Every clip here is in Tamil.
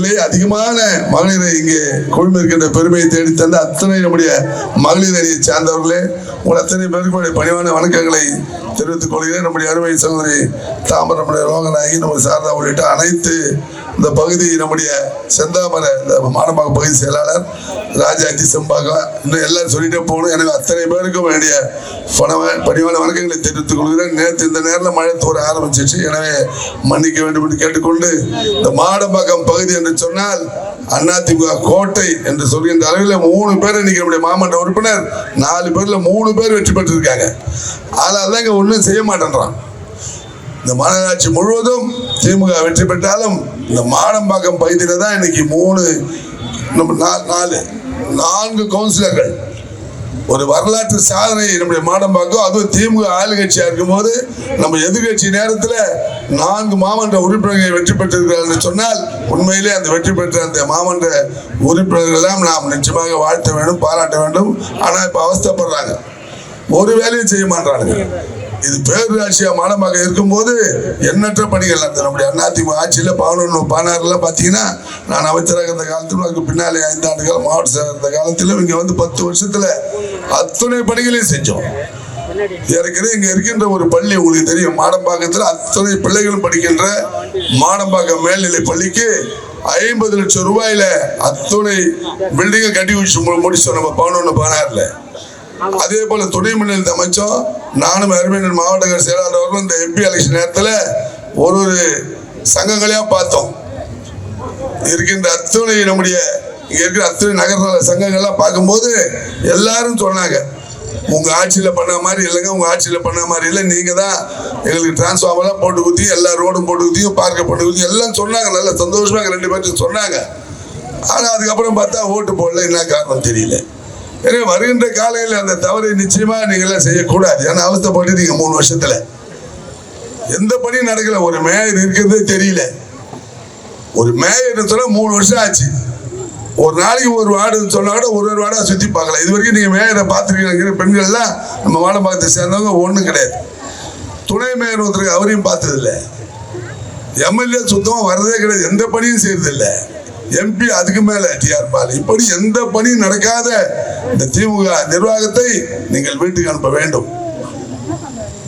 தமிழகத்திலே அதிகமான மகளிரை இங்கே குழுமிருக்கின்ற பெருமையை தேடி தந்த அத்தனை நம்முடைய மகளிர் அணியை சார்ந்தவர்களே உங்கள் அத்தனை பேருக்கு பணிவான வணக்கங்களை தெரிவித்துக் கொள்கிறேன். நம்முடைய அருமை சகோதரி தாமரம் நம்முடைய ரோகநாயகி நம்முடைய சாரதா உள்ளிட்ட அனைத்து இந்த பகுதி நம்முடைய செந்தாமர இந்த மாணவ பகுதி செயலாளர் ராஜாஜி செம்பாக்கம் இன்னும் எல்லாரும் சொல்லிட்டே போகணும். எனக்கு அத்தனை பேருக்கும் வேண்டிய பணவ பணிவான வணக்கங்களை தெரிவித்துக் கொள்கிறேன். நேற்று இந்த நேரில் மழை தூர ஆரம்பிச்சிச்சு எனவே மன்னிக்க வேண்டும் என்று கேட்டுக்கொண்டு இந்த மாடம்பாக்கம் பகுதி என்று சொன்னால் அதிமுக கோட்டை என்று சொல்கின்ற அளவில் மூணு பேர் இன்னைக்கு நம்முடைய மாமன்ற உறுப்பினர். நாலு பேர்ல மூணு பேர் வெற்றி பெற்றிருக்காங்க. அதனால தான் ஒன்றும் செய்ய மாட்டேன்றான். இந்த மாநகராட்சி முழுவதும் திமுக வெற்றி பெற்றாலும் இந்த மாடம்பாக்கம் பகுதியில் தான் இன்னைக்கு மூணு நம்ம நா- நாலு நான்கு கவுன்சிலர்கள் ஒரு வரலாற்று சாதனை நம்முடைய மாடம்பாக்கம் அதுவும் திமுக ஆளுங்கட்சியா இருக்கும்போது நம்ம எதிர்கட்சி நேரத்தில் நான்கு மாமன்ற உறுப்பினர்கள் வெற்றி பெற்றிருக்கிறார்கள் என்று சொன்னால் உண்மையிலே அந்த வெற்றி பெற்ற அந்த மாமன்ற உறுப்பினர்களெல்லாம் நாம் நிச்சயமாக வாழ்த்த வேண்டும் பாராட்ட வேண்டும். ஆனால் இப்போ அவஸ்தைப்படுறாங்க. ஒரு வேலையும் செய்ய மாட்டாங்க இது பேரூராட்சியா மாடமாக இருக்கும்போது எண்ணற்ற பணிகள் அந்த நம்முடைய அதிமுக ஆட்சியில் பதினொன்று பதினாறுலாம் பார்த்தீங்கன்னா நான் அமைச்சராக இருந்த காலத்திலும் அதுக்கு பின்னாலே ஐந்து ஆண்டுகள் மாவட்ட செயலர் இருந்த காலத்திலும் இங்கே வந்து பத்து வருஷத்தில் அத்துணை பணிகளையும் செஞ்சோம். ஏற்கனவே இங்கே இருக்கின்ற ஒரு பள்ளி உங்களுக்கு தெரியும் மாடம்பாக்கத்தில் அத்தனை பிள்ளைகளும் படிக்கின்ற மாடம்பாக்கம் மேல்நிலை பள்ளிக்கு ஐம்பது லட்சம் ரூபாயில அத்துணை பில்டிங்கை கட்டி முடிச்சோம் நம்ம பதினொன்று பதினாறுல. அதே போல துணை மின்னல் அமைச்சோம் நானும் அருமையன் மாவட்ட செயலாளர் இந்த எம்பி எலெக்ஷன் நேரத்தில் ஒரு ஒரு சங்கங்களையா பார்த்தோம். இருக்கின்ற அத்துணை நம்முடைய இங்கே இருக்கிற அத்துணை நகர சங்கங்கள்லாம் பார்க்கும்போது எல்லாரும் சொன்னாங்க உங்க ஆட்சியில பண்ண மாதிரி இல்லைங்க உங்க ஆட்சியில பண்ண மாதிரி இல்லை நீங்க தான் எங்களுக்கு டிரான்ஸ்ஃபார்மர்லாம் போட்டு குத்தி எல்லா ரோடும் போட்டு குத்தியும் பார்க்க போட்டு குத்தி எல்லாம் சொன்னாங்க நல்ல சந்தோஷமா ரெண்டு பேர்த்தையும் சொன்னாங்க. ஆனா அதுக்கப்புறம் பார்த்தா ஓட்டு போடல என்ன காரணம் தெரியல. எனவே வருகின்ற காலையில் அந்த தவறை நிச்சயமாக நீங்களாம் செய்யக்கூடாது. ஏன்னா அவஸ்தைப்பட்டுட்டீங்க மூணு வருஷத்தில். எந்த பணியும் நடக்கல. ஒரு மேயர் இருக்கிறதே தெரியல. ஒரு மேயர் சொன்னால் மூணு வருஷம் ஆச்சு. ஒரு நாளைக்கு ஒரு வார்டுன்னு சொன்னா கூட ஒரு ஒரு வார்டாக சுற்றி பார்க்கலாம் இது வரைக்கும் நீங்கள் மேயரை பார்த்துருக்கீங்க பெண்கள்லாம் நம்ம வானபாகத்தை சேர்ந்தவங்க ஒன்றும் கிடையாது. துணை மேயர் ஒருத்தருக்கு அவரையும் பார்த்ததில்லை. எம்எல்ஏ சுத்தமாக வர்றதே கிடையாது. எந்த பணியும் செய்யறதில்லை எம்பி அதுக்கு மேல டிஆர் பால். இப்படி எந்த பணியும் நடக்காத இந்த திமுக நிர்வாகத்தை நீங்கள் வீட்டுக்கு அனுப்ப வேண்டும்.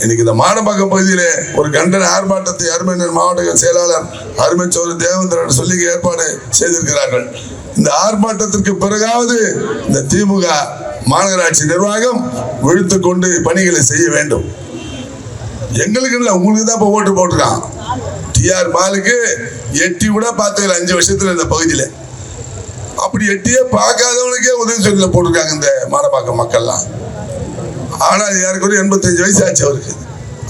இன்னைக்கு இந்த மாடம்பாக்கம் பகுதியிலே ஒரு கண்டன ஆர்ப்பாட்டத்தை அருமையினர் மாவட்ட செயலாளர் அருமை தேவேந்திரன் சொல்லி ஏற்பாடு செய்திருக்கிறார்கள். இந்த ஆர்ப்பாட்டத்திற்கு பிறகாவது இந்த திமுக மாநகராட்சி நிர்வாகம் விழுத்து கொண்டு பணிகளை செய்ய வேண்டும். எங்களுக்கு இல்லை உங்களுக்கு தான் இப்போ ஓட்டு போட்டுருக்கான். டிஆர் பாலுக்கு எட்டி கூட பார்த்ததில்ல அஞ்சு வருஷத்துல இந்த பகுதியில். அப்படி எட்டியே பார்க்காதவனுக்கே உதவி சொல்ல போட்டிருக்காங்க இந்த மாடம்பாக்கம் மக்கள்லாம். ஆனால் ஏறக்குறைய எண்பத்தஞ்சு வயசு ஆச்சு அவருக்கு.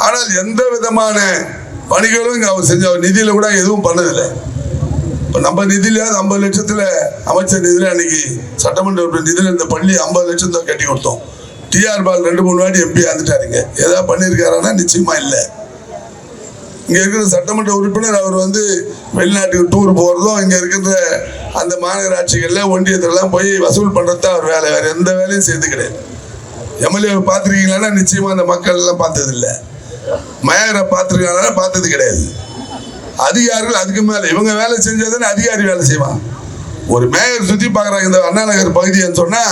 ஆனால் எந்த விதமான பணிகளும் இங்க அவர் செஞ்ச அவர் நிதியில கூட எதுவும் பண்ணதில்லை. இப்போ நம்ம நிதியில ஐம்பது லட்சத்துல அமைச்சர் நிதியில அன்னைக்கு சட்டமன்ற உறுப்பினர் நிதியில இந்த பள்ளி ஐம்பது லட்சம் தான் கட்டி கொடுத்தோம். டிஆர் பால் ரெண்டு மூணு வாட்டி எம்பி ஆந்துட்டாருங்க. ஏதாவது பண்ணியிருக்காருன்னா நிச்சயமா இல்லை. இங்க இருக்கிற சட்டமன்ற உறுப்பினர் அவர் வந்து வெளிநாட்டுக்கு டூர் போறதும் இங்க இருக்கிற அந்த மாநகராட்சிகள்ல ஒன்றியத்திலலாம் போய் வசூல் பண்ணுறது தான் அவர் வேலை. வேற எந்த வேலையும் செய்து கிடையாது. எம்எல்ஏ பார்த்துருக்கீங்களா நிச்சயமா அந்த மக்கள் எல்லாம் பார்த்தது இல்லை மேயரை பார்த்துருக்காங்களா பார்த்தது கிடையாது. அதிகாரிகள் அதுக்கு மேல இவங்க வேலை செஞ்சதுன்னு அதிகாரி வேலை செய்வான் ஒரு மேயர் சுத்தி பார்க்குறாங்க இந்த அண்ணா நகர் பகுதின்னு சொன்னா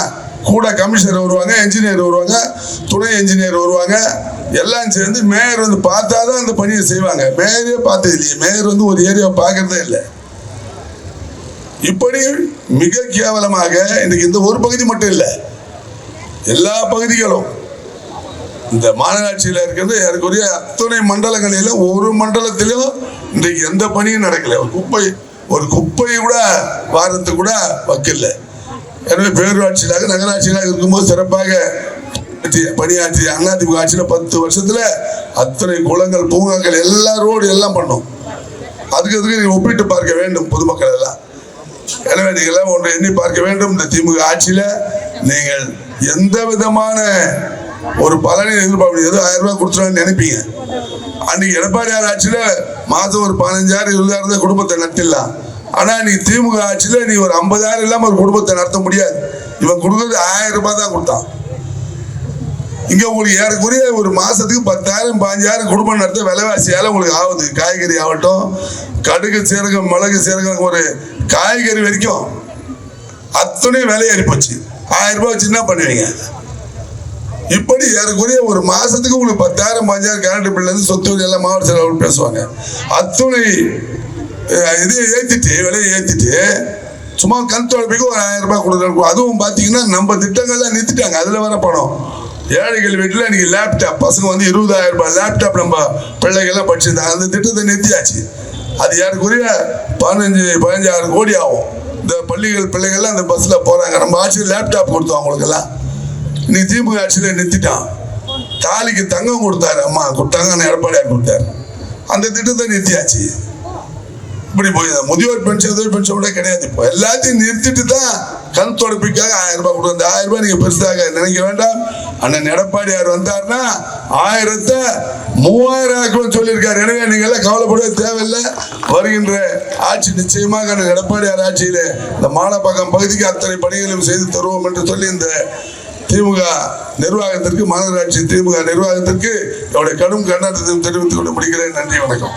கூட கமிஷனர் வருவாங்க என்ஜினியர் வருவாங்க துணை என்ஜினியர் வருவாங்க எல்லாம் சேர்ந்து மேயர் வந்து பார்த்தா தான் அந்த பணியை செய்வாங்க. மேயரே பார்த்தது இல்லையே. மேயர் வந்து ஒரு ஏரியாவை பார்க்கறதே இல்லை. இப்படி மிக கேவலமாக இன்னைக்கு இந்த ஒரு பகுதி மட்டும் இல்லை. எல்லா பகுதிகளும் இந்த மாநகராட்சியில் இருக்கிறது ஏறக்குறைய அத்துணை மண்டலங்களிலும் ஒரு மண்டலத்திலும் இன்றைக்கு எந்த பணியும் நடக்கல. ஒரு குப்பை ஒரு குப்பை கூட வாரத்துக்கு கூட வைக்கல எனவே பேரூராட்சியிலாக நகராட்சியிலாக இருக்கும்போது சிறப்பாக பணியாற்றி- அண்ணா அதிமுக ஆட்சியில் பத்து வருஷத்துல அத்தனை குளங்கள் பூங்காக்கள் எல்லா ரோடு எல்லாம் பண்ணோம். அதுக்கு அதுக்கு நீங்க ஒப்பிட்டு பார்க்க வேண்டும் பொதுமக்கள் எல்லாம்? எனவே நீங்கள் எல்லாம் ஒன்றை எண்ணி பார்க்க வேண்டும் இந்த திமுக ஆட்சியில நீங்கள் எந்த விதமான ஒரு பலனை எதிர்பார்க்க ஏதோ ஆயிரம் ரூபாய் கொடுத்துருவான்னு நினைப்பீங்க. அன்னைக்கு எடப்பாடியார் ஆட்சியில மாதம் ஒரு பதினஞ்சாயிரம் இருபதாயிரம் தான் குடும்பத்தை நடத்திடலாம். ஆனா நீ திமுக ஆட்சியில நீ ஒரு ஐம்பதாயிரம் இல்லாம ஒரு குடும்பத்தை நடத்த முடியாது. இவன் கொடுக்கறது ஆயிரம் ரூபாய் தான் கொடுத்தான். இங்க உங்களுக்கு ஏறக்குறைய ஒரு மாசத்துக்கு பத்தாயிரம் பாஞ்சாயிரம் குடும்பம் நடத்த விலைவாசியால உங்களுக்கு ஆகுது. காய்கறி ஆகட்டும் கடுகு சீரகம் மிளகு சீரகம் ஒரு காய்கறி வரைக்கும் அத்தனையும் விலை போச்சு. ஆயிரம் ரூபாய் வச்சு என்ன பண்ணுவீங்க? இப்படி ஏறக்குறைய ஒரு மாசத்துக்கு உங்களுக்கு பத்தாயிரம் பாஞ்சாயிரம் கரண்ட் பில் இருந்து சொத்து எல்லாம் மாவட்ட செலவு பேசுவாங்க. அத்துணை அஹ், இதை ஏத்திட்டு விலையை ஏத்திட்டு சும்மா கண் தொடர்புக்கு ஒரு ஆயிரம் ரூபாய் கொடுக்குறாங்க அதுவும் பார்த்தீங்கன்னா நம்ம திட்டங்கள்லாம் நிறுத்திட்டாங்க. அதில் வர பணம். ஏழைகள் வீட்டில் இன்னைக்கு லேப்டாப் பசங்க வந்து இருபதாயிரம் ரூபாய் லேப்டாப் நம்ம பிள்ளைகள்லாம் படிச்சிருந்தாங்க அந்த திட்டத்தை நிறுத்தியாச்சு. அது யாருக்குரிய பதினஞ்சு பதினஞ்சாயிரம் கோடி ஆகும். இந்த பள்ளிகள் பிள்ளைகள்லாம் அந்த பஸ்ஸில் போகிறாங்க நம்ம ஆட்சியில் லேப்டாப் கொடுத்தோம் அவங்களுக்கெல்லாம். இன்னைக்கு திமுக ஆட்சியில் நிறுத்திட்டான். தாலிக்கு தங்கம் கொடுத்தாரு அம்மா. கொடுத்தாங்க எடப்பாடியார் கொடுத்தாரு. அந்த திட்டத்தை நிறுத்தியாச்சு. இப்படி போய் முதியோர் பென்ஷன் பென்ஷன் கூட கிடையாது இப்போ. எல்லாத்தையும் நிறுத்திட்டு தான் கண் தொடர்பிக்காக ஆயிரம் ரூபாய் கொடுக்கும் அந்த ஆயிரம் ரூபாய் நீங்க பெருசாக நினைக்க வேண்டாம். அண்ணன் எடப்பாடியார் வந்தாருன்னா ஆயிரத்தை மூவாயிரம் ஆக்கணும்னு சொல்லியிருக்காரு. எனவே நீங்க எல்லாம் கவலைப்படவே தேவையில்லை. வருகின்ற ஆட்சி நிச்சயமாக அண்ணன் எடப்பாடியார் ஆட்சியில இந்த மாலப்பாக்கம் பகுதிக்கு அத்தனை பணிகளையும் செய்து தருவோம் என்று சொல்லி இந்த திமுக நிர்வாகத்திற்கு மாநகராட்சி திமுக நிர்வாகத்திற்கு என்னுடைய கடும் கண்டனத்தையும் தெரிவித்துக் கொண்டு முடிகிறேன் நன்றி வணக்கம்.